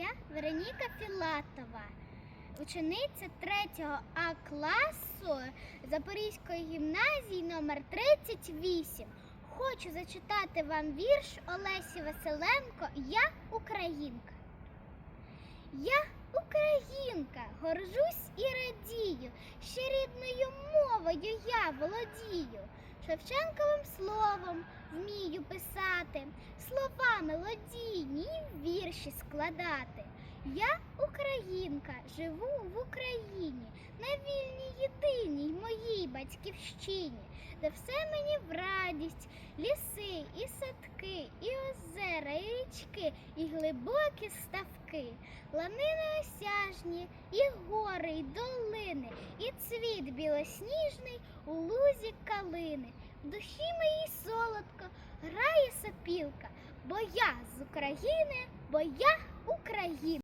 Я Вероніка Філатова, учениця 3 А класу Запорізької гімназії номер 38. Хочу зачитати вам вірш Олесі Василенко Я Українка. Я українка, горжусь і радію, що рідною мовою я володію. Шевченковим словом вмію писати, слова мелодійні вірші складати. Я українка, живу в Україні, на вільній єдиній моїй батьківщині, де все мені в радість, ліси і садки, і озера, і річки, і глибокі ставки, лани неосяжні, і гори, і долини, і цвіт білосніжний у лузі калини. В душі моїй солодко бо я з України, бо я Україна.